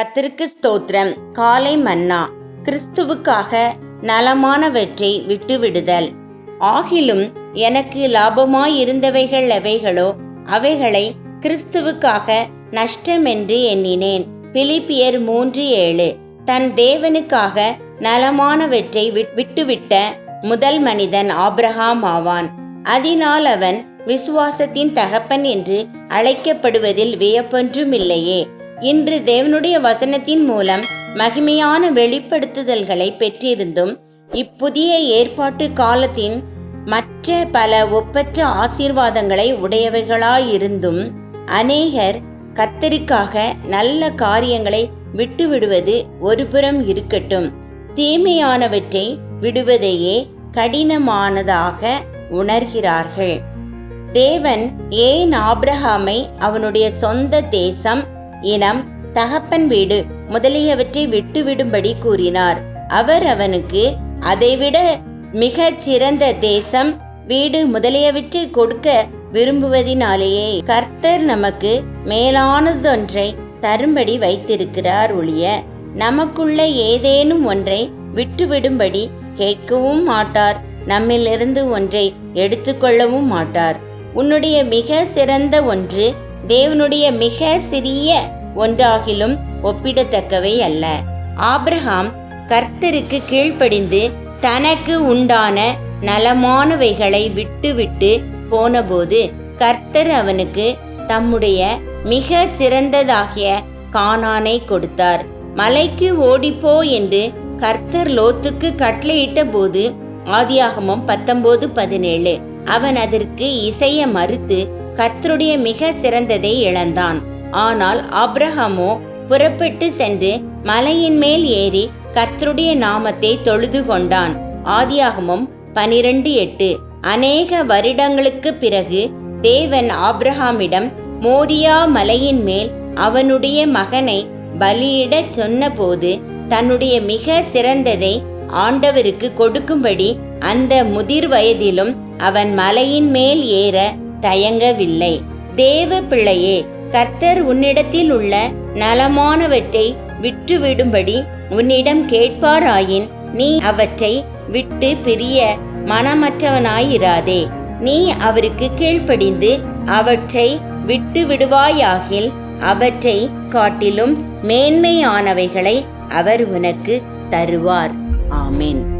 கத்திற்கு ஸ்தோத்திரம். காலை மன்னா. கிறிஸ்துவுக்காக நலமானவற்றை விட்டுவிடுதல். ஆகிலும் எனக்கு லாபமாயிருந்தவைகள் எவைகளோ அவைகளை கிறிஸ்துவுக்காக நஷ்டமென்று எண்ணினேன். பிலிப்பியர் மூன்று ஏழு. தன் தேவனுக்காக நலமானவற்றை விட்- விட்டுவிட்ட முதல் மனிதன் ஆப்ரஹாம் ஆவான். அதனால் அவன் விசுவாசத்தின் தகப்பன் என்று அழைக்கப்படுவதில் வியப்பொன்றுமில்லையே. இன்று தேவனுடைய வசனத்தின் மூலம் மகிமையான வெளிப்படுத்துதல்களை பெற்றிருந்தும் இப்புதிய ஏற்பாட்டு காலத்தின் மற்ற பல ஒப்பற்ற ஆசீர்வாதங்களை உடையவைகளாயிருந்தும் அநேகர் கத்தருக்காக நல்ல காரியங்களை விட்டுவிடுவது ஒருபுறம் இருக்கட்டும். தீமையானவற்றை விடுவதையே கடினமானதாக உணர்கிறார்கள். தேவன் ஏன் ஆப்ரஹாமை அவனுடைய சொந்த தேசம் இனம் தகப்பன் வீடு முதலியவற்றை விட்டுவிடும்படி கூறினார். அவர் அவனுக்கு அதைவிட மிகச் சிறந்த தேசம் வீடு முதலியவற்றை கொடுக்க விரும்புவதினாலேயே கர்த்தர் நமக்கு மேலானதொன்றை தரும்படி வைத்திருக்கிறார் ஒழிய நமக்குள்ள ஏதேனும் ஒன்றை விட்டுவிடும்படி கேட்கவும் மாட்டார். நம்மிலிருந்து ஒன்றை எடுத்துக்கொள்ளவும் மாட்டார். உன்னுடைய மிக சிறந்த ஒன்று தேவனுடைய மிக சிறிய ஒன்றாகிலும் ஒப்பிடத்தக்கவை அல்ல. ஆப்ரஹாம் கர்த்தருக்கு கீழ்ப்படிந்து தனக்கு உண்டான நலமானவைகளை விட்டுவிட்டு போனபோது கர்த்தர் அவனுக்கு தம்முடைய மிக சிறந்ததாகிய கானானை கொடுத்தார். மலைக்கு ஓடிப்போ என்று கர்த்தர் லோத்துக்கு கட்டளையிட்ட போது ஆதியாகமம் பத்தொன்பது பதினேழு. அவன் அதற்கு இசைய மறுத்து கர்த்தருடைய மிக சிறந்ததை இழந்தான். ஆனால் ஆப்ரஹாமோ புறப்பட்டு சென்று மலையின் மேல் ஏறி கர்த்தருடைய நாமத்தை தொழுது கொண்டான். ஆதியாகமும் பனிரெண்டு எட்டு. அநேக வருடங்களுக்கு பிறகு தேவன் ஆப்ரஹாமிடம் மோரியா மலையின் மேல் அவனுடைய மகனை பலியிடச் சொன்னபோது தன்னுடைய மிக சிறந்ததை ஆண்டவருக்கு கொடுக்கும்படி அந்த முதிர் வயதிலும் அவன் மலையின் மேல் ஏற தயங்கவில்லை. தேவ பிள்ளையே கர்த்தர் உன்னிடத்தில் உள்ள நலமானவற்றை விட்டுவிடும்படி உன்னிடம் கேட்பாராயின் நீ அவற்றை விட்டு பிரிய மனமற்றவனாயிராதே. நீ அவருக்கு கீழ்ப்படிந்து அவற்றை விட்டு விடுவாயாகில் அவற்றை காட்டிலும் மேன்மையானவைகளை அவர் உனக்கு தருவார். ஆமீன்.